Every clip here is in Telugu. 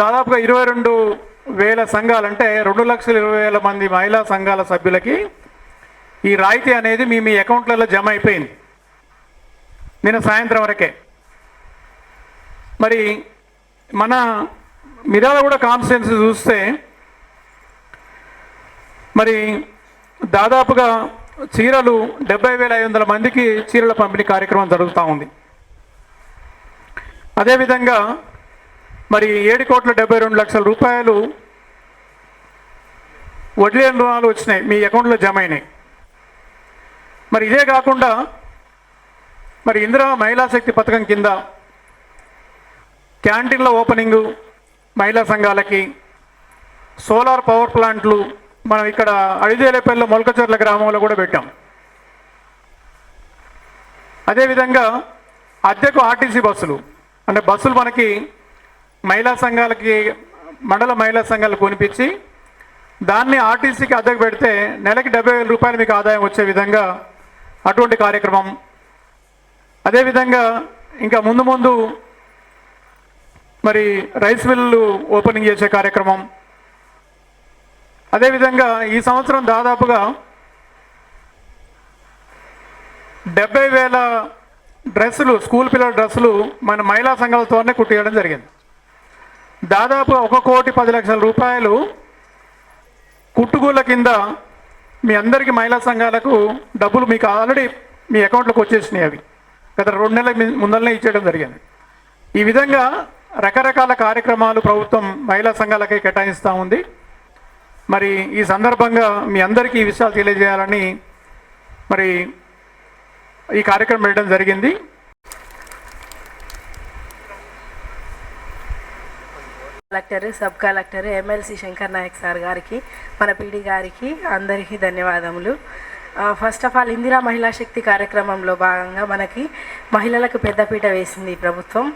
దాదాపుగా ఇరవై రెండు వేల సంఘాలు అంటే రెండు లక్షల ఇరవై వేల మంది మహిళా సంఘాల సభ్యులకి ఈ రాయితీ అనేది మీ మీ అకౌంట్లలో జమ అయిపోయింది. నిన్న సాయంత్రం వరకే. మరి మన మిర్యాలగూడ కాన్స్టిట్యున్సీ చూస్తే మరి దాదాపుగా చీరలు డెబ్బై వేల ఐదు వందల మందికి చీరల పంపిణీ కార్యక్రమం జరుగుతూ ఉంది. అదేవిధంగా మరి ఏడు కోట్ల డెబ్బై రెండు లక్షల రూపాయలు వడ్డీ రుణాలు వచ్చినాయి. మీ అకౌంట్లో జమ అయినాయి. మరి ఇదే కాకుండా మరి ఇందిరా మహిళా శక్తి పథకం కింద క్యాంటీన్ల ఓపెనింగు మహిళా సంఘాలకి సోలార్ పవర్ ప్లాంట్లు మనం ఇక్కడ అడిదేలేపల్లి మొలకచర్ల గ్రామంలో కూడా పెట్టాం. అదేవిధంగా అద్దెకు ఆర్టీసీ బస్సులు. అంటే బస్సులు మనకి మహిళా సంఘాలకి మండల మహిళా సంఘాలు కొనిపించి దాన్ని ఆర్టీసీకి అద్దెకు పెడితే నెలకి డెబ్బై వేల రూపాయలు మీకు ఆదాయం వచ్చే విధంగా అటువంటి కార్యక్రమం. అదేవిధంగా ఇంకా ముందు ముందు మరి రైస్ మిల్లు ఓపెనింగ్ చేసే కార్యక్రమం. అదేవిధంగా ఈ సంవత్సరం దాదాపుగా డెబ్బై వేల డ్రెస్సులు స్కూల్ పిల్లల డ్రెస్సులు మన మహిళా సంఘాలతోనే కుట్టియడం జరిగింది. దాదాపు ఒక కోటి పది లక్షల రూపాయలు కుట్టుగూళ్ళ కింద మీ అందరికీ మహిళా సంఘాలకు డబ్బులు మీకు ఆల్రెడీ మీ అకౌంట్లోకి వచ్చేసినాయి అవి. గత రెండు నెలల ముందలనే ముందరనే ఇచ్చేయడం జరిగింది. ఈ విధంగా రకరకాల కార్యక్రమాలు ప్రభుత్వం మహిళా సంఘాలకే కేటాయిస్తూ ఉంది. మరి ఈ సందర్భంగా మీ అందరికీ ఈ విషయాలు తెలియజేయాలని మరి ఈ కార్యక్రమం పెట్టడం జరిగింది. Collector sub collector MLC Shankar Naik sir గారికి మన పీడి గారికి అందరికీ ధన్యవాదములు. ఫస్ట్ ఆఫ్ ఆల్ ఇందిరా మహిళా శక్తి కార్యక్రమంలో భాగంగా మనకి మహిళలకు పెద్దపీట వేసింది ప్రభుత్వం.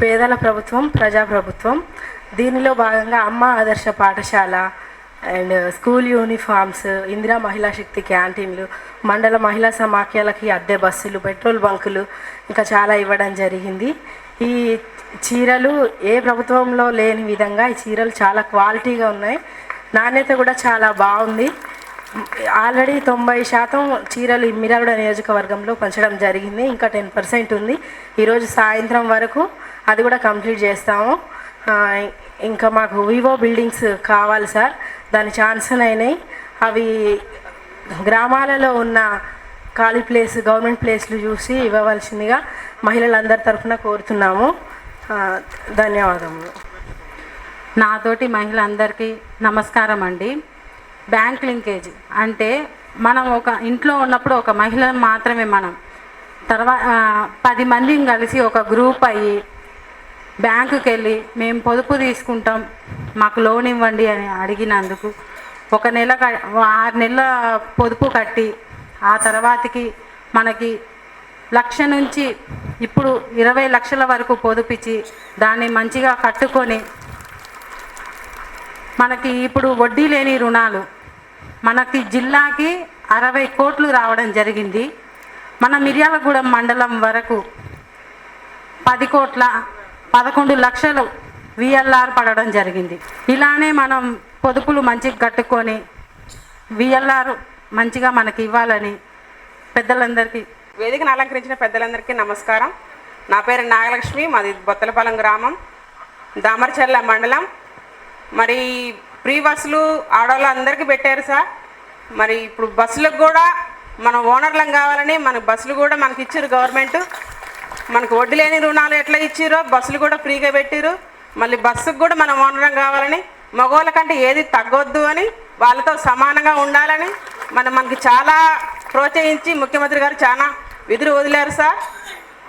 పేదల ప్రభుత్వం ప్రజాప్రభుత్వం దీనిలో భాగంగా అమ్మ ఆదర్శ పాఠశాల అండ్ స్కూల్ యూనిఫామ్స్ ఇందిరా మహిళా శక్తి క్యాంటీన్లు మండల మహిళా సమాఖ్యలకి అద్దె బస్సులు పెట్రోల్ బంకులు ఇంకా చాలా ఇవ్వడం జరిగింది. ఈ చీరలు ఏ ప్రభుత్వంలో లేని విధంగా ఈ చీరలు చాలా క్వాలిటీగా ఉన్నాయి. నాణ్యత కూడా చాలా బాగుంది. ఆల్రెడీ తొంభై శాతం చీరలు మిరాగూడ నియోజకవర్గంలో పంచడం జరిగింది. ఇంకా టెన్ పర్సెంట్ ఉంది. ఈరోజు సాయంత్రం వరకు అది కూడా కంప్లీట్ చేస్తాము. ఇంకా మాకు వివో బిల్డింగ్స్ కావాలి సార్. దాని ఛాన్సన్ అయినాయి. అవి గ్రామాలలో ఉన్న ఖాళీ ప్లేస్ గవర్నమెంట్ ప్లేస్లు చూసి ఇవ్వవలసిందిగా మహిళలందరి తరఫున కోరుతున్నాము. ధన్యవాదములు. నాతోటి మహిళలందరికీ నమస్కారం అండి బ్యాంక్ లింకేజ్ అంటే మనం ఒక ఇంట్లో ఉన్నప్పుడు ఒక మహిళ మాత్రమే మనం తర్వాత పది మందిని కలిసి ఒక గ్రూప్ అయ్యి బ్యాంకుకి వెళ్ళి మేము పొదుపు తీసుకుంటాం మాకు లోన్ ఇవ్వండి అని అడిగినందుకు ఒక నెల క- ఆరు నెలల పొదుపు కట్టి ఆ తర్వాతకి మనకి లక్ష నుంచి ఇప్పుడు ఇరవై లక్షల వరకు పొదుపిచ్చి దాన్ని మంచిగా కట్టుకొని మనకి ఇప్పుడు వడ్డీ లేని రుణాలు. మనకి జిల్లాకి అరవై కోట్లు రావడం జరిగింది. మన మిర్యాలగూడెం మండలం వరకు పది కోట్ల పదకొండు లక్షలు విఎల్ఆర్ పడడం జరిగింది. ఇలానే మనం పొదుపులు మంచిగా కట్టుకొని విఎల్ఆర్ మంచిగా మనకి ఇవ్వాలని పెద్దలందరికీ వేదికను అలంకరించిన పెద్దలందరికీ నమస్కారం. నా పేరు నాగలక్ష్మి మాది బొత్తలపాలెం గ్రామం దామర్చర్ల మండలం. మరి ప్రీ బస్సులు ఆడవాళ్ళు అందరికీ పెట్టారు సార్. మరి ఇప్పుడు బస్సులకు కూడా మన ఓనర్లం కావాలని మన బస్సులు కూడా మనకి ఇచ్చారు గవర్నమెంట్. మనకు వడ్డీ లేని రుణాలు ఎట్లా ఇచ్చిరో బస్సులు కూడా ఫ్రీగా పెట్టిరు. మళ్ళీ బస్సుకు కూడా మనం ఓనరం కావాలని మగవాళ్ళ కంటే ఏది తగ్గొద్దు అని వాళ్ళతో సమానంగా ఉండాలని మనం మనకి చాలా ప్రోత్సహించి ముఖ్యమంత్రి గారు చాలా విధులు వదిలారు సార్.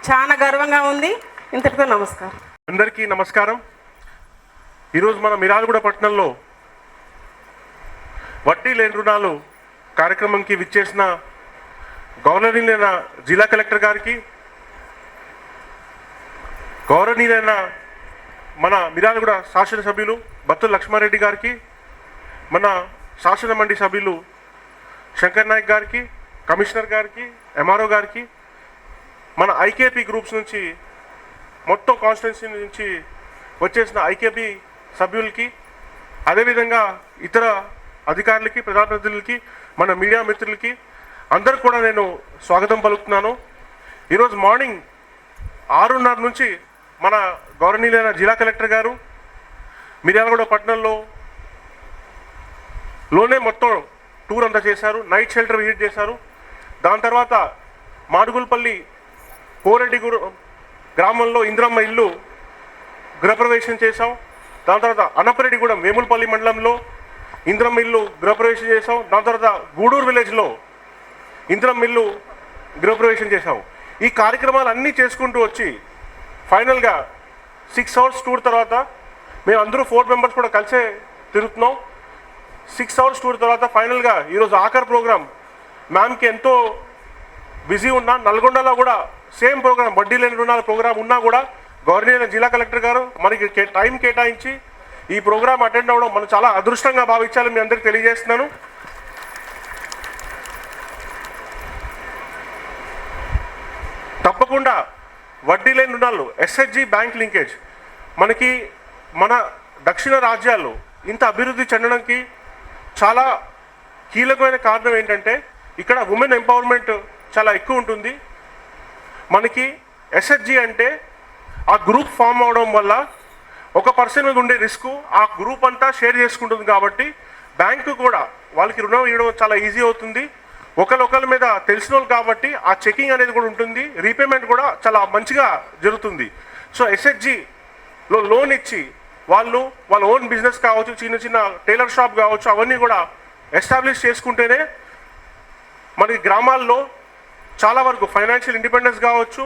చాలా గర్వంగా ఉంది. ఇంతటితో నమస్కారం. అందరికీ నమస్కారం. ఈరోజు మన మిరాలగూడ పట్టణంలో వడ్డీ లేని రుణాలు కార్యక్రమంకి విచ్చేసిన గౌరవనీయులైన జిల్లా కలెక్టర్ గారికి గౌరవనీయులైన మన మిరాలగూడ శాసనసభ్యులు బత్తుల లక్ష్మారెడ్డి గారికి మన శాసన మండలి సభ్యులు శంకర్ నాయక్ గారికి కమిషనర్ గారికి ఎంఆర్ఓ గారికి మన ఐకేపీ గ్రూప్స్ నుంచి మొత్తం కాన్స్టిట్యున్సీ నుంచి వచ్చేసిన ఐకేపీ సభ్యులకి అదేవిధంగా ఇతర అధికారులకి ప్రజాప్రతినిధులకి మన మీడియా మిత్రులకి అందరికి కూడా నేను స్వాగతం పలుకుతున్నాను. ఈరోజు మార్నింగ్ ఆరున్నర నుంచి మన గౌరవనీయులైన జిల్లా కలెక్టర్ గారు మిర్యాలగూడ పట్టణంలో లోనే మొత్తం టూర్ అంతా చేశారు. నైట్ షెల్టర్ విజిట్ చేశారు. దాని తర్వాత మాడుగులపల్లి కోరెడ్డిగూడ గ్రామంలో ఇంద్రమ్మ ఇల్లు గృహప్రవేశం చేశాం. దాని తర్వాత అనపరెడ్డిగూడెం వేములపల్లి మండలంలో ఇంద్రమ్మ ఇల్లు గృహప్రవేశం చేశాం. దాని తర్వాత గూడూరు విలేజ్లో ఇంద్రమ్మ ఇల్లు గృహప్రవేశం చేశాం. ఈ కార్యక్రమాలు అన్నీ చేసుకుంటూ వచ్చి ఫైనల్గా సిక్స్ అవర్స్ టూర్ తర్వాత మేము అందరూ ఫోర్ మెంబర్స్ కూడా కలిసే తిరుగుతున్నాం. సిక్స్ అవర్స్ టూర్ తర్వాత ఫైనల్గా ఈరోజు ఆఖరి ప్రోగ్రామ్ మ్యామ్కి ఎంతో బిజీ ఉన్నా నల్గొండలో కూడా సేమ్ ప్రోగ్రామ్ వడ్డీ లేని రుణాల ప్రోగ్రామ్ ఉన్నా కూడా గవర్నర్ జిల్లా కలెక్టర్ గారు మనకి కే- టైం కేటాయించి ఈ ప్రోగ్రామ్ అటెండ్ అవ్వడం మనం చాలా అదృష్టంగా భావించాలని మీ అందరికీ తెలియజేస్తున్నాను. తప్పకుండా వడ్డీ లేని రుణాలు ఎస్హెచ్జి బ్యాంక్ లింకేజ్ మనకి మన దక్షిణ రాజ్యాల్లో ఇంత అభివృద్ధి చెందడానికి చాలా కీలకమైన కారణం ఏంటంటే ఇక్కడ ఉమెన్ ఎంపవర్మెంట్ చాలా ఎక్కువ ఉంటుంది. మనకి ఎస్హెచ్జి అంటే ఆ గ్రూప్ ఫామ్ అవడం వల్ల ఒక పర్సన్ మీద ఉండే రిస్క్ ఆ గ్రూప్ అంతా షేర్ చేసుకుంటుంది కాబట్టి బ్యాంకు కూడా వాళ్ళకి రుణం ఇవ్వడం చాలా ఈజీ అవుతుంది. ఒకరి మీద తెలిసిన వాళ్ళు కాబట్టి ఆ చెకింగ్ అనేది కూడా ఉంటుంది. రీపేమెంట్ కూడా చాలా మంచిగా జరుగుతుంది. సో ఎస్హెచ్జిలో లోన్ ఇచ్చి వాళ్ళు వాళ్ళ ఓన్ బిజినెస్ కావచ్చు చిన్న చిన్న టైలర్ షాప్ కావచ్చు అవన్నీ కూడా ఎస్టాబ్లిష్ చేసుకుంటేనే మనకి గ్రామాల్లో చాలా వరకు ఫైనాన్షియల్ ఇండిపెండెన్స్ కావచ్చు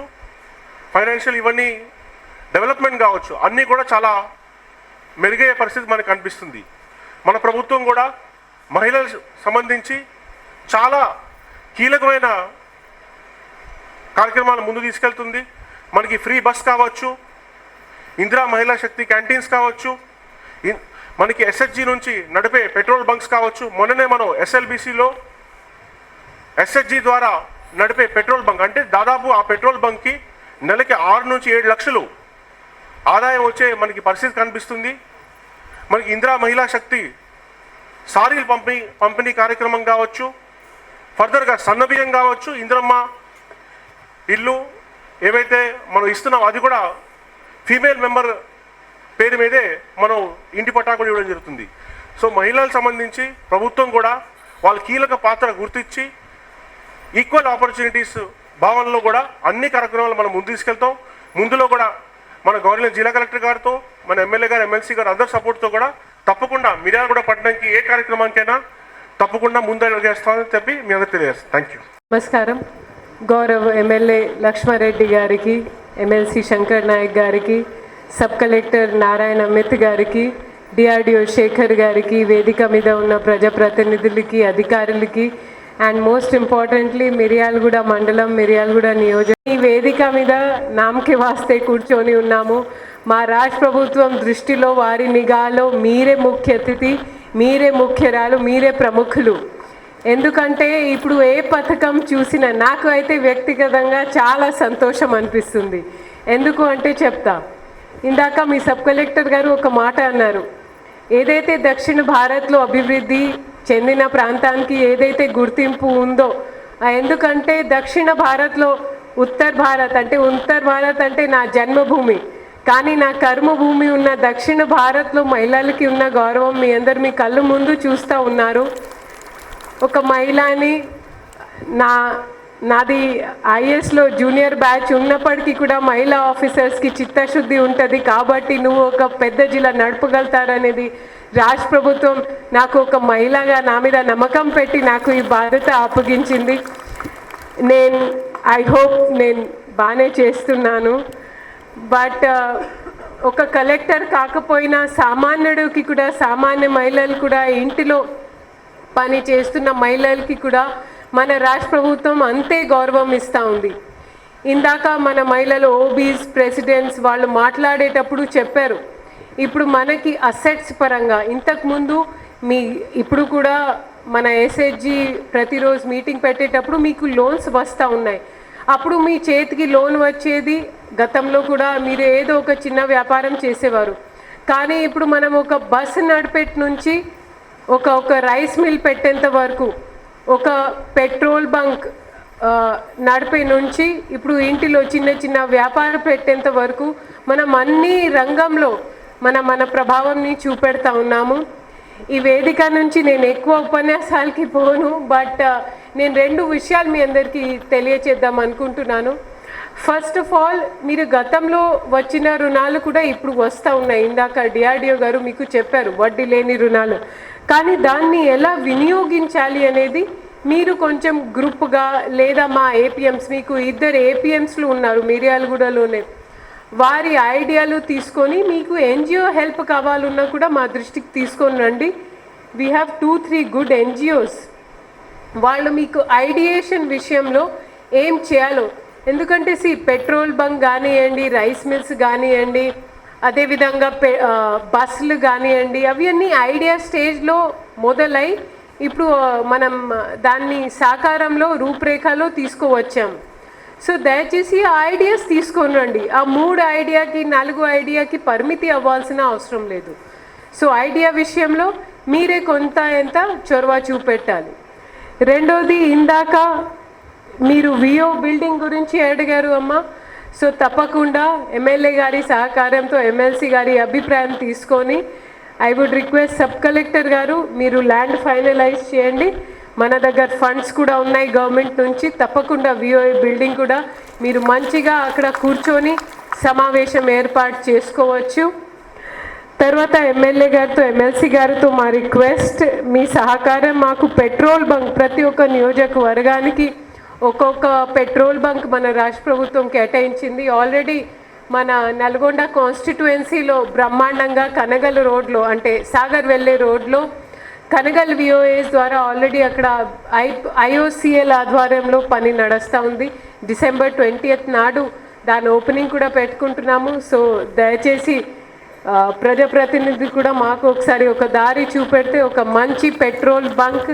ఫైనాన్షియల్ ఇవన్నీ డెవలప్మెంట్ కావచ్చు అన్నీ కూడా చాలా మెరుగయ్యే పరిస్థితి మనకు కనిపిస్తుంది మన ప్రభుత్వం కూడా మహిళల సంబంధించి చాలా కీలకమైన కార్యక్రమాలు ముందు తీసుకెళ్తుంది. మనకి ఫ్రీ బస్ కావచ్చు ఇందిరా మహిళా శక్తి క్యాంటీన్స్ కావచ్చు మనకి ఎస్హెచ్జి నుంచి నడిపే పెట్రోల్ బంక్స్ కావచ్చు. మొన్ననే మనం ఎస్ఎల్బిసిలో ఎస్హెచ్జి ద్వారా నడిపే పెట్రోల్ బంక్ అంటే దాదాపు ఆ పెట్రోల్ బంక్కి నెలకి ఆరు నుంచి ఏడు లక్షలు ఆదాయం వచ్చే మనకి పరిస్థితి కనిపిస్తుంది. మనకి ఇందిరా మహిళా శక్తి సారీలు పంపిణీ పంపిణీ కార్యక్రమం కావచ్చు ఫర్దర్గా సన్నబియ్యం కావచ్చు ఇందిరమ్మ ఇల్లు ఏవైతే మనం ఇస్తున్నాం అది కూడా ఫీమేల్ మెంబర్ పేరు మీదే మనం ఇంటి పట్టా కూడా ఇవ్వడం జరుగుతుంది. సో మహిళలకు సంబంధించి ప్రభుత్వం కూడా వాళ్ళ కీలక పాత్ర గుర్తించి ఈక్వల్ ఆపర్చునిటీస్ భావనలో కూడా అన్ని కార్యక్రమాలు మనం ముందు తీసుకెళ్తాం. ముందులో కూడా మన గవర్నమెంట్ జిల్లా కలెక్టర్ గారితో మన ఎమ్మెల్యే గారు ఎమ్మెల్సీ గారు అందరి సపోర్ట్తో కూడా తప్పకుండా మిర్యాలగూడ పట్టణానికి ఏ కార్యక్రమానికైనా తప్పకుండా ముందు చెప్పి మీ అందరికి తెలియజేస్తాను. థ్యాంక్ యూ నమస్కారం. గౌరవ్ ఎమ్మెల్యే లక్ష్మారెడ్డి గారికి ఎమ్మెల్సీ శంకర్ నాయక్ గారికి సబ్ కలెక్టర్ నారాయణ అమిత్ గారికి డిఆర్డిఓ శేఖర్ గారికి వేదిక మీద ఉన్న ప్రజాప్రతినిధులకి అధికారులకి అండ్ మోస్ట్ ఇంపార్టెంట్లీ మిర్యాలగూడ మండలం మిర్యాలగూడ నియోజక ఈ వేదిక మీద నామకి వాస్తే కూర్చొని ఉన్నాము. మా రాష్ట్ర ప్రభుత్వం దృష్టిలో వారి నిఘాలో మీరే ముఖ్య అతిథి మీరే ముఖ్యరాలు మీరే ప్రముఖులు. ఎందుకంటే ఇప్పుడు ఏ పథకం చూసినా నాకు అయితే వ్యక్తిగతంగా చాలా సంతోషం అనిపిస్తుంది. ఎందుకు అంటే చెప్తా. ఇందాక మీ సబ్ కలెక్టర్ గారు ఒక మాట అన్నారు. ఏదైతే దక్షిణ భారత్లో అభివృద్ధి చెందిన ప్రాంతానికి ఏదైతే గుర్తింపు ఉందో ఎందుకంటే దక్షిణ భారత్లో ఉత్తర్ భారత్ అంటే ఉత్తర్ భారత్ అంటే నా జన్మభూమి. కానీ నా కర్మభూమి ఉన్న దక్షిణ భారత్లో మహిళలకి ఉన్న గౌరవం మీ అందరు మీ కళ్ళు ముందు చూస్తూ ఉన్నారు. ఒక మహిళని నా నాది ఐఏఎస్లో జూనియర్ బ్యాచ్ ఉన్నప్పటికీ కూడా మహిళా ఆఫీసర్స్కి చిత్తశుద్ధి ఉంటుంది కాబట్టి నువ్వు ఒక పెద్ద జిల్లా నడపగలుగుతారనేది రాష్ట్ర ప్రభుత్వం నాకు ఒక మహిళగా నా మీద నమ్మకం పెట్టి నాకు ఈ బాధ్యత అప్పగించింది. నేను ఐ హోప్ నేను బాగానే చేస్తున్నాను. బట్ uh, ఒక కలెక్టర్ కాకపోయినా సామాన్యుడికి కూడా సామాన్య మహిళలు కూడా ఇంటిలో పని చేస్తున్న మహిళలకి కూడా మన రాష్ట్ర ప్రభుత్వం అంతే గౌరవం ఇస్తూ ఉంది. ఇందాక మన మహిళలు ఓబీస్ ప్రెసిడెంట్స్ వాళ్ళు మాట్లాడేటప్పుడు చెప్పారు. ఇప్పుడు మనకి అసెట్స్ పరంగా ఇంతకుముందు మీ ఇప్పుడు కూడా మన ఎస్హెచ్జి ప్రతిరోజు మీటింగ్ పెట్టేటప్పుడు మీకు లోన్స్ వస్తూ ఉన్నాయి. అప్పుడు మీ చేతికి లోన్ వచ్చేది గతంలో కూడా మీరు ఏదో ఒక చిన్న వ్యాపారం చేసేవారు. కానీ ఇప్పుడు మనం ఒక బస్సు నడిపెట్ నుంచి ఒక ఒక రైస్ మిల్ పెట్టేంత వరకు ఒక పెట్రోల్ బంక్ నడిపే నుంచి ఇప్పుడు ఇంటిలో చిన్న చిన్న వ్యాపారం పెట్టేంత వరకు మనం అన్ని రంగంలో మన మన ప్రభావంని చూపెడతా ఉన్నాము. ఈ వేదిక నుంచి నేను ఎక్కువ ఉపన్యాసాలకి పోను బట్ నేను రెండు విషయాలు మీ అందరికీ తెలియచేద్దాం అనుకుంటున్నాను. ఫస్ట్ ఆఫ్ ఆల్ మీరు గతంలో వచ్చిన రుణాలు కూడా ఇప్పుడు వస్తూ ఉన్నాయి. ఇందాక డిఆర్డిఓ గారు మీకు చెప్పారు వడ్డీ లేని రుణాలు. కానీ దాన్ని ఎలా వినియోగించాలి అనేది మీరు కొంచెం గ్రూప్గా లేదా మా ఏపీఎంస్ మీకు ఇద్దరు ఏపీఎంస్లు ఉన్నారు మిర్యాలగూడలోనే. వారి ఐడియాలు తీసుకొని మీకు ఎన్జిఓ హెల్ప్ కావాలన్నా కూడా మా దృష్టికి తీసుకొని రండి. We have two three good NGOs వాళ్ళు మీకు ఐడియేషన్ విషయంలో ఏం చేయాలో. ఎందుకంటే సి పెట్రోల్ బంక్ కానివ్వండి రైస్ మిల్స్ కానివ్వండి అదేవిధంగా పె బస్సులు కానివ్వండి అవన్నీ ఐడియా స్టేజ్లో మొదలై ఇప్పుడు మనం దాన్ని సాకారంలో రూపురేఖలో తీసుకువచ్చాం. సో దయచేసి ఆ ఐడియాస్ తీసుకొని రండి ఆ మూడు ఐడియాకి నాలుగు ఐడియాకి పరిమితి అవ్వాల్సిన అవసరం లేదు. సో ఐడియా విషయంలో మీరే కొంత ఎంత చొరవ చూపెట్టాలి. రెండోది ఇందాక మీరు వియో బిల్డింగ్ గురించి అడిగారు అమ్మ. సో తప్పకుండా ఎమ్మెల్యే గారి సహకారంతో ఎమ్మెల్సీ గారి అభిప్రాయం తీసుకొని I would request sub collector గారు మీరు ల్యాండ్ ఫైనలైజ్ చేయండి. మన దగ్గర ఫండ్స్ కూడా ఉన్నాయి గవర్నమెంట్ నుంచి. తప్పకుండా విఓఏ బిల్డింగ్ కూడా మీరు మంచిగా అక్కడ కూర్చొని సమావేశం ఏర్పాటు చేసుకోవచ్చు. తర్వాత ఎమ్మెల్యే గారితో ఎమ్మెల్సీ గారితో మా రిక్వెస్ట్ మీ సహకారం మాకు పెట్రోల్ బంక్ ప్రతి ఒక్క నియోజకవర్గానికి ఒక్కొక్క పెట్రోల్ బంక్ మన రాష్ట్ర ప్రభుత్వం కేటాయించింది. ఆల్రెడీ మన నల్గొండ కాన్స్టిట్యుయెన్సీలో బ్రహ్మాండంగా కనగల్ రోడ్లో అంటే సాగర్ వెళ్ళే రోడ్లో కనగల్ విఓఏస్ ద్వారా ఆల్రెడీ అక్కడ ఐ ఐఓసిఎల్ ఆధ్వర్యంలో పని నడుస్తూ ఉంది. డిసెంబర్ ట్వంటీయత్ నాడు దాని ఓపెనింగ్ కూడా పెట్టుకుంటున్నాము. సో దయచేసి ప్రజాప్రతినిధి కూడా మాకు ఒకసారి ఒక దారి చూపెడితే ఒక మంచి పెట్రోల్ బంక్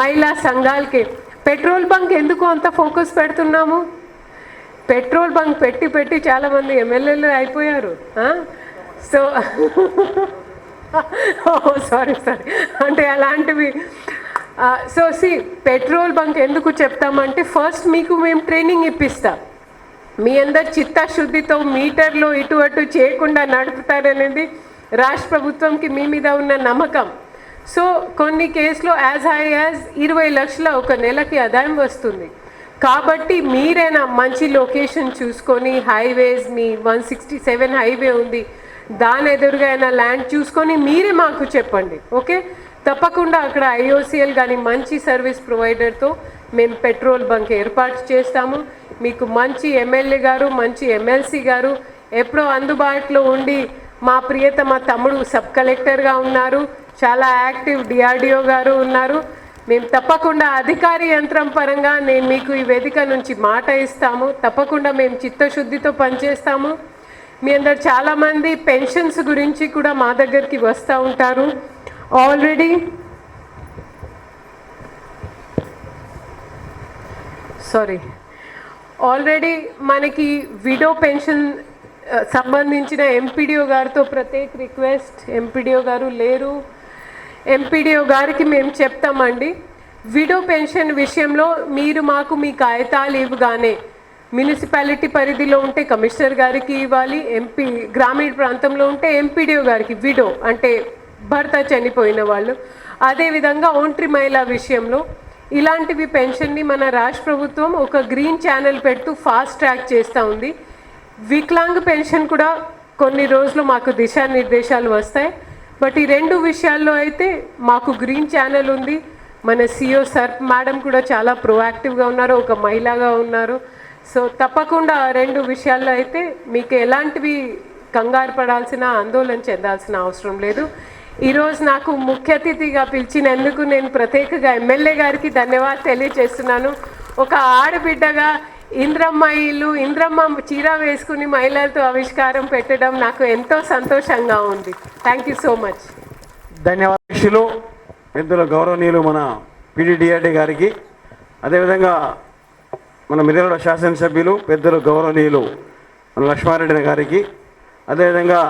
మహిళా సంఘాలకి పెట్రోల్ బంక్ ఎందుకు అంత ఫోకస్ పెడుతున్నాము? పెట్రోల్ బంక్ పెట్టి పెట్టి చాలామంది ఎమ్మెల్యేలు అయిపోయారు. సో సారీ సారీ అంటే అలాంటివి. సో సి పెట్రోల్ బంక్ ఎందుకు చెప్తామంటే ఫస్ట్ మీకు మేము ట్రైనింగ్ ఇప్పిస్తాం. మీ అందరు చిత్తశుద్ధితో మీటర్లో ఇటు అటు చేయకుండా నడుపుతారనేది రాష్ట్ర ప్రభుత్వంకి మీ మీద ఉన్న నమ్మకం. సో కొన్ని కేసులో యాజ్ హై యాజ్ ఇరవై లక్షల ఒక నెలకి ఆదాయం వస్తుంది. కాబట్టి మీరైనా మంచి లొకేషన్ చూసుకొని హైవేస్ మీ వన్ సిక్స్టీ సెవెన్ హైవే ఉంది. దాని ఎదురుగా అయినా ల్యాండ్ చూసుకొని మీరే మాకు చెప్పండి ఓకే తప్పకుండా అక్కడ ఐఓసిఎల్ కానీ మంచి సర్వీస్ ప్రొవైడర్తో మేము పెట్రోల్ బంక్ ఏర్పాటు చేస్తాము. మీకు మంచి ఎమ్మెల్యే గారు మంచి ఎమ్మెల్సీ గారు ఎప్పుడో అందుబాటులో ఉండి మా ప్రియతమ తమ్ముడు సబ్ కలెక్టర్గా ఉన్నారు. చాలా యాక్టివ్ డిఆర్డిఓ గారు ఉన్నారు. మేము తప్పకుండా అధికారి యంత్రం పరంగా నేను మీకు ఈ వేదిక నుంచి మాట ఇస్తాము. తప్పకుండా మేము చిత్తశుద్ధితో పనిచేస్తాము. మీ అందరు చాలామంది పెన్షన్స్ గురించి కూడా మా దగ్గరికి వస్తూ ఉంటారు. ఆల్రెడీ సారీ ఆల్రెడీ మనకి విడో పెన్షన్ uh, సంబంధించిన ఎంపీడీఓ గారితో ప్రత్యేక రిక్వెస్ట్ ఎంపీడీఓ గారు లేరు. ఎంపీడీఓ గారికి మేము చెప్తామండి. విడో పెన్షన్ విషయంలో మీరు మాకు మీ కాగితాలు ఇవ్వగానే మున్సిపాలిటీ పరిధిలో ఉంటే కమిషనర్ గారికి ఇవ్వాలి ఎంపీ గ్రామీణ ప్రాంతంలో ఉంటే ఎంపీడీఓ గారికి విడో అంటే భర్త చనిపోయిన వాళ్ళు. అదేవిధంగా ఒంటరి మహిళ విషయంలో ఇలాంటివి పెన్షన్ని మన రాష్ట్ర ప్రభుత్వం ఒక గ్రీన్ ఛానల్ పెడుతూ ఫాస్ట్ ట్రాక్ చేస్తూ ఉంది. వికలాంగ్ పెన్షన్ కూడా కొన్ని రోజులు మాకు దిశానిర్దేశాలు వస్తాయి. బట్ ఈ రెండు విషయాల్లో అయితే మాకు గ్రీన్ ఛానల్ ఉంది. మన సిఓ సర్ మేడం కూడా చాలా ప్రొయాక్టివ్గా ఉన్నారు ఒక మహిళగా ఉన్నారు. సో తప్పకుండా ఆ రెండు విషయాల్లో అయితే మీకు ఎలాంటివి కంగారు పడాల్సిన ఆందోళన చెందాల్సిన అవసరం లేదు. ఈరోజు నాకు ముఖ్య అతిథిగా పిలిచినందుకు నేను ప్రత్యేకంగా ఎమ్మెల్యే గారికి ధన్యవాదాలు తెలియజేస్తున్నాను. ఒక ఆడబిడ్డగా ఇంద్రమ్మ ఇల్లు ఇంద్రమ్మ చీర వేసుకుని మహిళలతో ఆవిష్కారం పెట్టడం నాకు ఎంతో సంతోషంగా ఉంది. థ్యాంక్ యూ సో మచ్ ధన్యవాదాలు పెద్దల గౌరవనీయులు మన పిడిడిఆర్డి గారికి. అదేవిధంగా మన మిర్యాల శాసనసభ్యులు పెద్దలు గౌరవనీయులు మన లక్ష్మారెడ్డి గారికి. అదేవిధంగా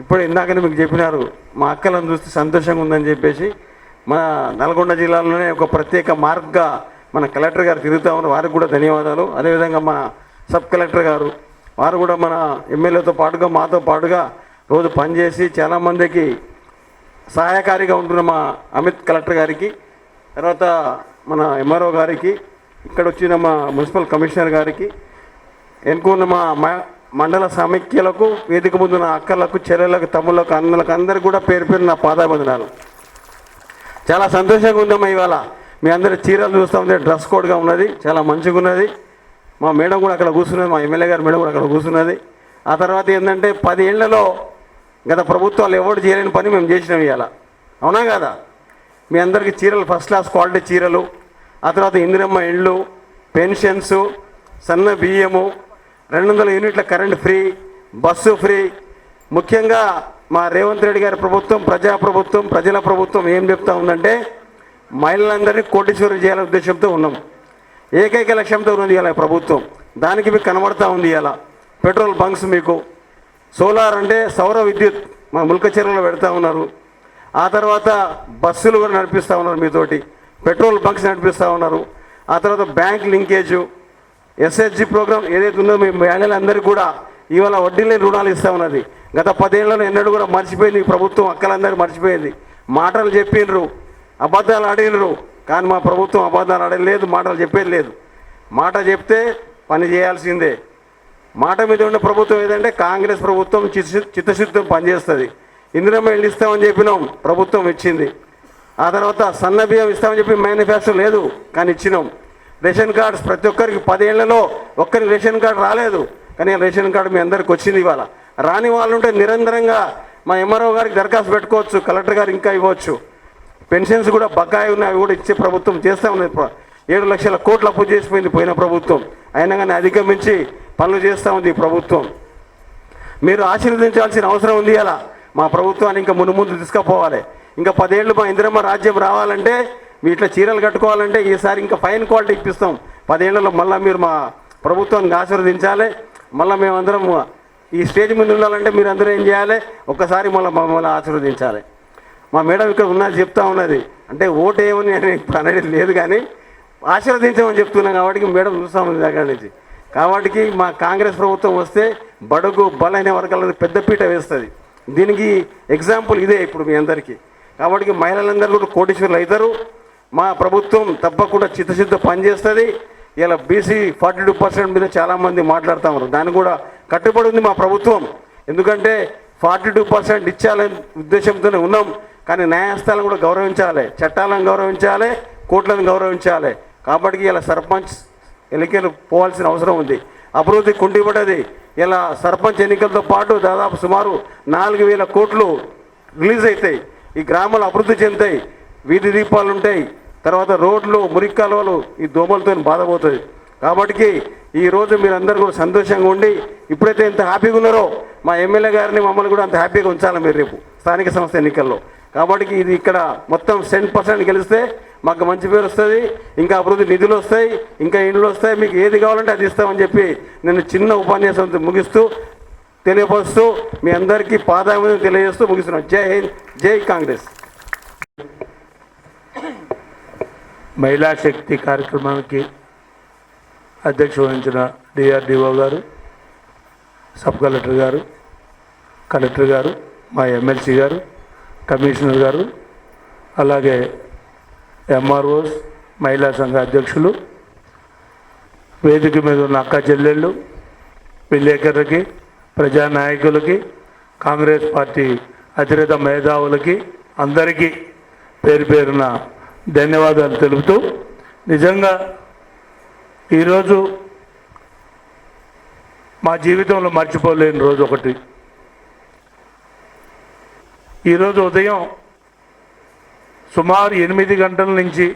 ఇప్పుడు ఇందాకనే మీకు చెప్పినారు మా అక్కలను చూస్తే సంతోషంగా ఉందని చెప్పేసి మన నల్గొండ జిల్లాలోనే ఒక ప్రత్యేక మార్గ్గా మన కలెక్టర్ గారు తిరుగుతూ ఉన్నారు వారికి కూడా ధన్యవాదాలు. అదేవిధంగా మన సబ్ కలెక్టర్ గారు వారు కూడా మన ఎమ్మెల్యేతో పాటుగా మాతో పాటుగా రోజు పనిచేసి చాలామందికి సహాయకారిగా ఉంటున్న మా అమిత్ కలెక్టర్ గారికి తర్వాత మన ఎంఆర్ఓ గారికి ఇక్కడ వచ్చిన మా మున్సిపల్ కమిషనర్ గారికి ఎన్నుకున్న మా మ- మండల సమైక్యలకు వేదిక ముందున్న అక్కలకు చెల్లెలకు తమ్ముళ్ళకు అన్నలకు అందరికి కూడా పేరు పేరు నా పాదాబంధనాలు చాలా సంతోషంగా ఉందమ్మా ఇవాళ. మీ అందరి చీరలు చూస్తూ ఉంటే డ్రెస్ కోడ్గా ఉన్నది చాలా మంచిగా ఉన్నది. మా మేడం కూడా అక్కడ కూర్చున్నది మా ఎమ్మెల్యే గారు మేడం కూడా అక్కడ కూర్చున్నది. ఆ తర్వాత ఏంటంటే పది ఏళ్ళలో గత ప్రభుత్వాలు ఎవరు చేయలేని పని మేము చేసినాం ఇవాళ. అవునా కదా? మీ అందరికీ చీరలు ఫస్ట్ క్లాస్ క్వాలిటీ చీరలు ఆ తర్వాత ఇందిరమ్మ ఇళ్ళు పెన్షన్స్ సన్న బియ్యము రెండు వందల యూనిట్ల కరెంట్ ఫ్రీ బస్సు ఫ్రీ. ముఖ్యంగా మా రేవంత్ రెడ్డి గారి ప్రభుత్వం ప్రజా ప్రభుత్వం ప్రజల ప్రభుత్వం ఏం చెప్తా ఉందంటే మహిళలందరినీ కోటీశ్వరం చేయాలనే ఉద్దేశంతో ఉన్నాం. ఏకైక లక్ష్యంతో ఉంది ఇలా ప్రభుత్వం. దానికి మీకు కనబడతా ఉంది ఇలా పెట్రోల్ బంక్స్ మీకు. సోలార్ అంటే సౌర విద్యుత్ మా ముల్క చెరువులో పెడతా ఉన్నారు. ఆ తర్వాత బస్సులు కూడా నడిపిస్తూ ఉన్నారు మీతోటి. పెట్రోల్ బంక్స్ నడిపిస్తూ ఉన్నారు. ఆ తర్వాత బ్యాంక్ లింకేజు ఎస్హెచ్జి ప్రోగ్రామ్ ఏదైతే ఉందో మీ మహిళలందరికీ కూడా ఇవాళ వడ్డీ లేని రుణాలు ఇస్తూ ఉన్నది. గత పదేళ్ళలో ఎన్నడూ కూడా మర్చిపోయింది ప్రభుత్వం అక్కలందరూ మర్చిపోయింది. మాటలు చెప్పిండ్రు అబద్ధాలు ఆడినరు. కానీ మా ప్రభుత్వం అబద్ధాలు ఆడలేదు మాటలు చెప్పేది లేదు. మాట చెప్తే పని చేయాల్సిందే. మాట మీద ఉన్న ప్రభుత్వం ఏదంటే కాంగ్రెస్ ప్రభుత్వం చిత్త- చిత్తశుద్ధితో పనిచేస్తుంది. ఇందిరమ్మ ఇల్లు ఇస్తామని చెప్పినాం ప్రభుత్వం ఇచ్చింది. ఆ తర్వాత సన్న బియ్యం ఇస్తామని చెప్పి మేనిఫెస్టో లేదు కానీ ఇచ్చినాం. రేషన్ కార్డ్స్ ప్రతి ఒక్కరికి పదేళ్ళలో ఒక్కరికి రేషన్ కార్డు రాలేదు. కానీ రేషన్ కార్డు మీ అందరికి వచ్చింది ఇవాళ. రాని వాళ్ళు ఉంటే నిరంతరంగా మా ఎంఆర్ఓ గారికి దరఖాస్తు పెట్టుకోవచ్చు కలెక్టర్ గారు ఇంకా ఇవ్వచ్చు. పెన్షన్స్ కూడా బకాయి ఉన్నాయి అవి కూడా ఇచ్చే ప్రభుత్వం చేస్తూ ఉన్నది. ఏడు లక్షల కోట్లు అప్పు చేసిపోయింది పోయిన ప్రభుత్వం. అయినా కానీ అధిగమించి పనులు చేస్తూ ఉంది ఈ ప్రభుత్వం. మీరు ఆశీర్వదించాల్సిన అవసరం ఉంది అలా. మా ప్రభుత్వాన్ని ఇంకా ముందు ముందు తీసుకుపోవాలి. ఇంకా పదేళ్ళు మా ఇందిరమ్మ రాజ్యం రావాలంటే మీ ఇట్లా చీరలు కట్టుకోవాలంటే ఈసారి ఇంకా ఫైన్ క్వాలిటీ ఇప్పిస్తాం. పదేళ్ళలో మళ్ళీ మీరు మా ప్రభుత్వాన్ని ఆశీర్వదించాలి. మళ్ళీ మేమందరం ఈ స్టేజ్ మీద ఉండాలంటే మీరు అందరూ ఏం చేయాలి? ఒక్కసారి మళ్ళీ మమ్మల్ని ఆశీర్వదించాలి. మా మేడం ఇక్కడ ఉన్నది చెప్తా ఉన్నది. అంటే ఓటు ఏమని అని ఇప్పుడు అనేది లేదు కానీ ఆశీర్వదించమని చెప్తున్నాం కాబట్టి మేడం చూస్తాం ఉంది దగ్గర నుంచి. కాబట్టి మా కాంగ్రెస్ ప్రభుత్వం వస్తే బడుగు బలైన వర్గాలకు పెద్దపీట వేస్తుంది. దీనికి ఎగ్జాంపుల్ ఇదే ఇప్పుడు మీ అందరికీ. కాబట్టి మహిళలందరూ కూడా కోటీశ్వరులు అవుతారు. మా ప్రభుత్వం తప్పకుండా చిత్తశుద్ధ పనిచేస్తుంది. ఇలా బీసీ ఫార్టీ టూ పర్సెంట్ మీద చాలామంది మాట్లాడుతూ ఉన్నారు. దాన్ని కూడా కట్టుబడి ఉంది మా ప్రభుత్వం. ఎందుకంటే ఫార్టీ టూ పర్సెంట్ ఇచ్చాలనే ఉద్దేశంతోనే ఉన్నాం. కానీ న్యాయస్థానం కూడా గౌరవించాలి. చట్టాలను గౌరవించాలి కోర్టులను గౌరవించాలి. కాబట్టి ఇలా సర్పంచ్ ఎన్నికలు పోవాల్సిన అవసరం ఉంది. అభివృద్ధి కుంటిపడ్డది ఇలా సర్పంచ్ ఎన్నికలతో పాటు దాదాపు సుమారు నాలుగు వేల కోట్లు రిలీజ్ అవుతాయి. ఈ గ్రామాలు అభివృద్ధి చెందుతాయి. వీధి దీపాలు ఉంటాయి. తర్వాత రోడ్లు మురికి కాలువలు ఈ దోమలతో బాధపోతుంది కాబట్టి ఈరోజు మీరందరూ కూడా సంతోషంగా ఉండి ఇప్పుడైతే ఎంత హ్యాపీగా ఉన్నారో మా ఎమ్మెల్యే గారిని మమ్మల్ని కూడా అంత హ్యాపీగా ఉంచాలి మీరు రేపు స్థానిక సంస్థ ఎన్నికల్లో. కాబట్టి ఇది ఇక్కడ మొత్తం సెంట్ పర్సెంట్ గెలిస్తే మాకు మంచి పేరు వస్తుంది ఇంకా అభివృద్ధి నిధులు వస్తాయి ఇంకా ఇండ్లు వస్తాయి మీకు ఏది కావాలంటే అది ఇస్తామని చెప్పి నేను చిన్న ఉపన్యాసం ముగిస్తూ తెలియపరుస్తూ మీ అందరికీ పాదాభివందనం తెలియజేస్తూ ముగిస్తున్నాం జై హింద్ జై కాంగ్రెస్. మహిళా శక్తి కార్యక్రమానికి అధ్యక్ష వహించిన డిఆర్డిఓ గారు సబ్ కలెక్టర్ గారు కలెక్టర్ గారు మా ఎమ్మెల్సీ గారు కమిషనర్ గారు అలాగే ఎంఆర్ఓస్ మహిళా సంఘ అధ్యక్షులు వేదిక మీద ఉన్న అక్క చెల్లెళ్ళు విలేకరులకి ప్రజానాయకులకి కాంగ్రెస్ పార్టీ అతిరేత మేధావులకి అందరికీ పేరు పేరున ధన్యవాదాలు తెలుపుతూ నిజంగా ఈరోజు మా జీవితంలో మర్చిపోలేని రోజు ఒకటి. ఈరోజు ఉదయం సుమారు ఎనిమిది గంటల నుంచి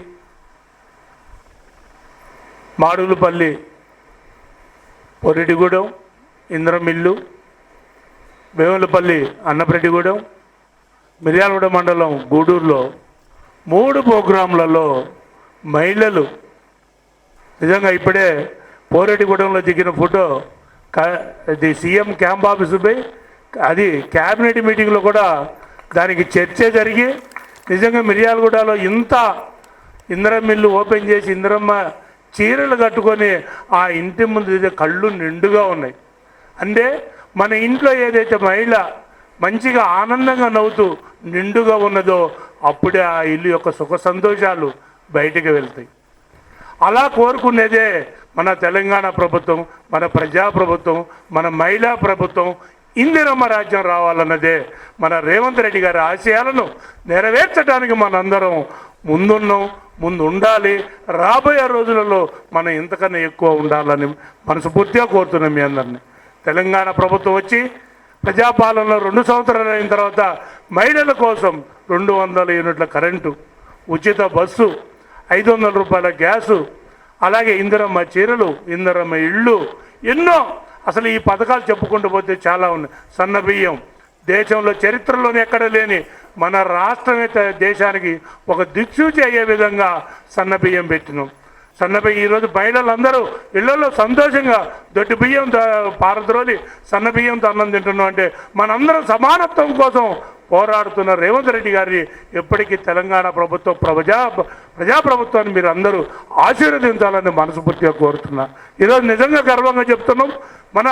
మాడుగులపల్లి పొరిటిగూడెం ఇంద్రమిల్లు వేములపల్లి అన్నప్రెడ్డిగూడెం మిర్యాలగూడ మండలం గూడూరులో మూడు ప్రోగ్రాంలలో మహిళలు నిజంగా ఇప్పుడే పోరెడ్డిగూడెంలో దిగిన ఫోటో ఇది సీఎం క్యాంప్ ఆఫీసుపై అది క్యాబినెట్ మీటింగ్లో కూడా దానికి చర్చ జరిగి నిజంగా మిర్యాలగూడలో ఇంత ఇందిరమ్మ మిల్లు ఓపెన్ చేసి ఇందిరమ్మ చీరలు కట్టుకొని ఆ ఇంటి ముందు కళ్ళు నిండుగా ఉన్నాయి. అంటే మన ఇంట్లో ఏదైతే మహిళ మంచిగా ఆనందంగా నవ్వుతూ నిండుగా ఉన్నదో అప్పుడే ఆ ఇల్లు యొక్క సుఖ సంతోషాలు బయటకు వెళ్తాయి. అలా కోరుకునేదే మన తెలంగాణ ప్రభుత్వం మన ప్రజాప్రభుత్వం మన మహిళా ప్రభుత్వం ఇందిరమ్మ రాజ్యం రావాలన్నదే మన రేవంత్ రెడ్డి గారి ఆశయాలను నెరవేర్చడానికి మనందరం ముందున్నాం ముందు ఉండాలి రాబోయే రోజులలో మనం ఇంతకన్నా ఎక్కువ ఉండాలని మనస్ఫూర్తిగా కోరుతున్నాం మీ అందరినీ. తెలంగాణ ప్రభుత్వం వచ్చి ప్రజాపాలనలో రెండు సంవత్సరాలు అయిన తర్వాత మహిళల కోసం రెండు వందల యూనిట్ల కరెంటు ఉచిత బస్సు ఐదు వందల రూపాయల గ్యాసు అలాగే ఇందిరమ్మ చీరలు ఇందిరమ్మ ఇళ్ళు ఎన్నో. అసలు ఈ పథకాలు చెప్పుకుంటూ పోతే చాలా ఉన్నాయి. సన్న బియ్యం. దేశంలో చరిత్రలోనే ఎక్కడ లేని మన రాష్ట్రమే దేశానికి ఒక దిక్సూచి అయ్యే విధంగా సన్న బియ్యం పెట్టినాం. సన్నబియ్యం ఈరోజు మహిళలందరూ ఇళ్ళలో సంతోషంగా దొడ్డి బియ్యం పారద్రోలి సన్నబియ్యంతో అన్నం తింటున్నాం అంటే మనందరం సమానత్వం కోసం పోరాడుతున్న రేవంత్ రెడ్డి గారిని ఎప్పటికీ తెలంగాణ ప్రభుత్వం ప్రజా ప్రజాప్రభుత్వాన్ని మీరు అందరూ ఆశీర్వదించాలని మనస్ఫూర్తిగా కోరుతున్నా. ఈరోజు నిజంగా గర్వంగా చెప్తున్నాం. మన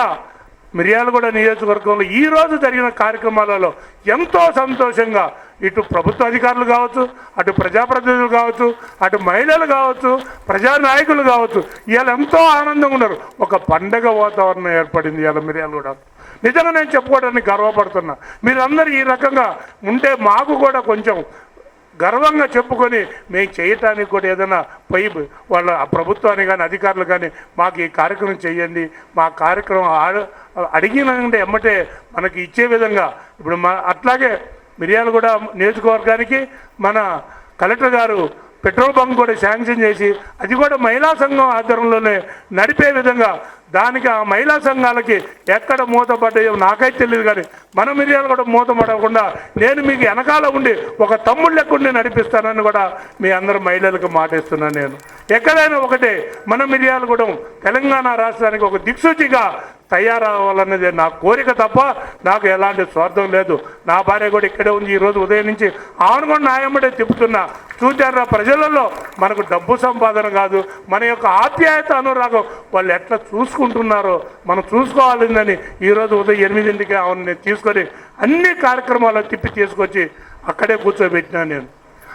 మిర్యాలగూడ నియోజకవర్గంలో ఈ రోజు జరిగిన కార్యక్రమాలలో ఎంతో సంతోషంగా ఇటు ప్రభుత్వ అధికారులు కావచ్చు అటు ప్రజాప్రతినిధులు కావచ్చు అటు మహిళలు కావచ్చు ప్రజా నాయకులు కావచ్చు ఇవాళ ఎంతో ఆనందంగా ఉన్నారు. ఒక పండగ వాతావరణం ఏర్పడింది ఇవాళ మిర్యాలగూడ. నిజంగా నేను చెప్పుకోవడానికి గర్వపడుతున్నా. మీరందరూ ఈ రకంగా ఉంటే మాకు కూడా కొంచెం గర్వంగా చెప్పుకొని మేము చేయటానికి కూడా ఏదైనా పోయి వాళ్ళ ప్రభుత్వాన్ని కానీ అధికారులు కానీ మాకు ఈ కార్యక్రమం చేయండి. మా కార్యక్రమం ఆడ- అడిగినంటే ఎమ్మటే మనకి ఇచ్చే విధంగా ఇప్పుడు మా అట్లాగే మిరియాలు కూడా నియోజకవర్గానికి మన కలెక్టర్ గారు పెట్రోల్ బంక్ కూడా శాంక్షన్ చేసి అది కూడా మహిళా సంఘం ఆధ్వర్యంలోనే నడిపే విధంగా దానికి ఆ మహిళా సంఘాలకి ఎక్కడ మూతపడ్డాయో నాకైతే తెలియదు కానీ మన మిరియాలు కూడా మూతపడకుండా నేను మీకు వెనకాల ఉండి ఒక తమ్ముడు లెక్కుండి నడిపిస్తానని కూడా మీ అందరు మహిళలకు మాటిస్తున్నాను నేను. ఎక్కడైనా ఒకటే మన మిరియాలు కూడా తెలంగాణ రాష్ట్రానికి ఒక దిక్సూచిగా తయారవ్వాలన్నది నా కోరిక తప్ప నాకు ఎలాంటి స్వార్థం లేదు. నా భార్య కూడా ఇక్కడే ఉంది. ఈరోజు ఉదయం నుంచి ఆమెను కూడా నాయమ్మడే తిప్పుతున్నా. చూచారా ప్రజలలో? మనకు డబ్బు సంపాదన కాదు. మన యొక్క ఆప్యాయత అనురాగం. వాళ్ళు ఎట్లా చూసుకుంటున్నారో మనం చూసుకోవాలిందని ఈరోజు ఉదయం ఎనిమిదింటికి ఆమెను నేను తీసుకొని అన్ని కార్యక్రమాలు తిప్పి తీసుకొచ్చి అక్కడే కూర్చోబెట్టినా నేను.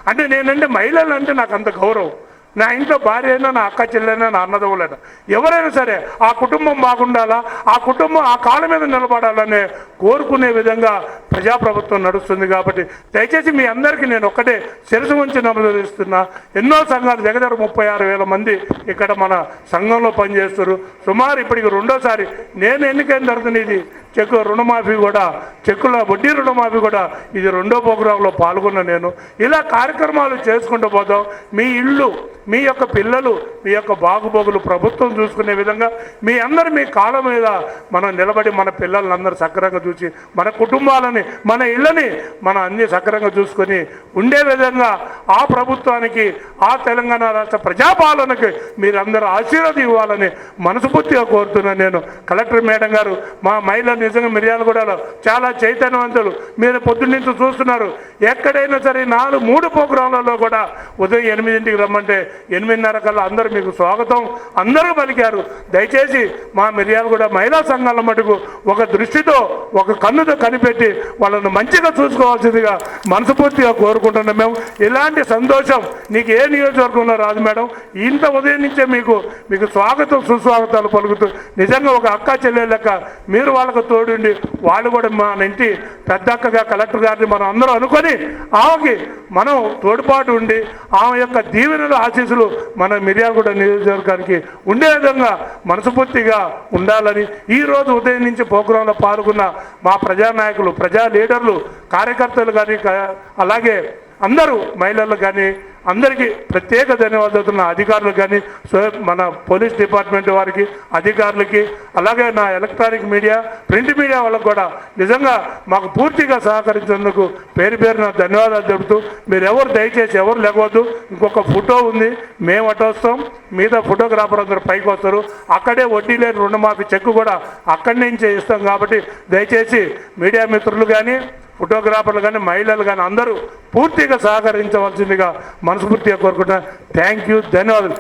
అంటే నేనంటే మహిళలు అంటే నాకు అంత గౌరవం. నా ఇంట్లో భార్య అయినా నా అక్క చెల్లెనా నా అన్నదమ్ములైనా ఎవరైనా సరే ఆ కుటుంబం బాగుండాలా? ఆ కుటుంబం ఆ కాళ్ళ మీద నిలబడాలనే కోరుకునే విధంగా ప్రజాప్రభుత్వం నడుస్తుంది కాబట్టి దయచేసి మీ అందరికీ నేను ఒక్కటే శిరసు ఉంచి నమోదిస్తున్నా ఎన్నో సంఘాలు దగ్గర ముప్పై ఆరు వేల మంది ఇక్కడ మన సంఘంలో పనిచేస్తారు సుమారు ఇప్పటికి రెండోసారి నేను ఎన్నికైన జరుగుతుంది ఇది చెక్కు రుణమాఫీ కూడా చెక్కుల వడ్డీ రుణమాఫీ కూడా ఇది రెండో ప్రోగ్రాంలో పాల్గొన్న నేను. ఇలా కార్యక్రమాలు చేసుకుంటూ పోతాం మీ ఇళ్ళు మీ యొక్క పిల్లలు మీ యొక్క బాగుబోగులు ప్రభుత్వం చూసుకునే విధంగా మీ అందరు మీ కాళ్ళ మీద మనం నిలబడి మన పిల్లల్ని అందరూ సక్రంగా చూసి మన కుటుంబాలని మన ఇళ్ళని మనం అన్ని సక్రంగా చూసుకొని ఉండే విధంగా ఆ ప్రభుత్వానికి ఆ తెలంగాణ రాష్ట్ర ప్రజాపాలనకి మీరందరూ ఆశీర్వాదం ఇవ్వాలని మనస్ఫూర్తిగా కోరుతున్నాను నేను. కలెక్టర్ మేడం గారు మా మహిళలు నిజంగా మిర్యాల మిర్యాలగూడలో చాలా చైతన్యవంతులు. మీరు పొద్దున్నుంచి చూస్తున్నారు. ఎక్కడైనా సరే నాలుగు మూడు ప్రోగ్రాంలలో కూడా ఉదయం ఎనిమిదింటికి రమ్మంటే ఎనిమిదిన్నర కల్లా అందరూ మీకు స్వాగతం. అందరూ పలికారు. దయచేసి మా మిర్యాలగూడ మహిళా సంఘాల మటుకు ఒక దృష్టితో ఒక కన్నుతో కనిపెట్టి వాళ్ళను మంచిగా చూసుకోవాల్సిందిగా మనస్ఫూర్తిగా కోరుకుంటున్నాం మేము. ఇలాంటి సంతోషం నీకు ఏ నియోజకవర్గంలో రాదు మేడం. ఇంత ఉదయం నుంచే మీకు మీకు స్వాగతం సుస్వాగతాలు పలుకుతూ నిజంగా ఒక అక్క చెల్లె లెక్క మీరు వాళ్ళకు తోడుండి వాళ్ళు కూడా మన ఇంటి పెద్దక్కగా కలెక్టర్ గారిని మనం అందరూ అనుకొని ఆమెకి మనం తోడ్పాటు ఉండి ఆమె యొక్క దీవెనలు ఆశీస్సులు మన మిర్యాలగూడ నియోజకవర్గానికి ఉండే విధంగా మనస్ఫూర్తిగా ఉండాలని ఈ రోజు ఉదయం నుంచి ప్రోగ్రాంలో పాల్గొన్న మా ప్రజానాయకులు ప్రజా లీడర్లు కార్యకర్తలు కానీ అలాగే అందరూ మహిళలకు కానీ అందరికీ ప్రత్యేక ధన్యవాదాలు నా అధికారులకు కానీ సో మన పోలీస్ డిపార్ట్మెంట్ వారికి అధికారులకి అలాగే నా ఎలక్ట్రానిక్ మీడియా ప్రింట్ మీడియా వాళ్ళకు కూడా నిజంగా మాకు పూర్తిగా సహకరించినందుకు పేరు పేరున ధన్యవాదాలు చెబుతూ మీరు ఎవరు దయచేసి ఎవరు లేకపోద్దు ఇంకొక ఫోటో ఉంది మేము అటు వస్తాం మీద ఫోటోగ్రాఫర్ అందరూ పైకి వస్తారు అక్కడే వడ్డీ లేని రుణమాఫీ చెక్ కూడా అక్కడి నుంచే ఇస్తాం కాబట్టి దయచేసి మీడియా మిత్రులు కానీ ఫోటోగ్రాఫర్లు కానీ మహిళలు కానీ అందరూ పూర్తిగా సహకరించవలసిందిగా మనస్ఫూర్తిగా కోరుకుంటున్నాను థ్యాంక్ యూ ధన్యవాదాలు.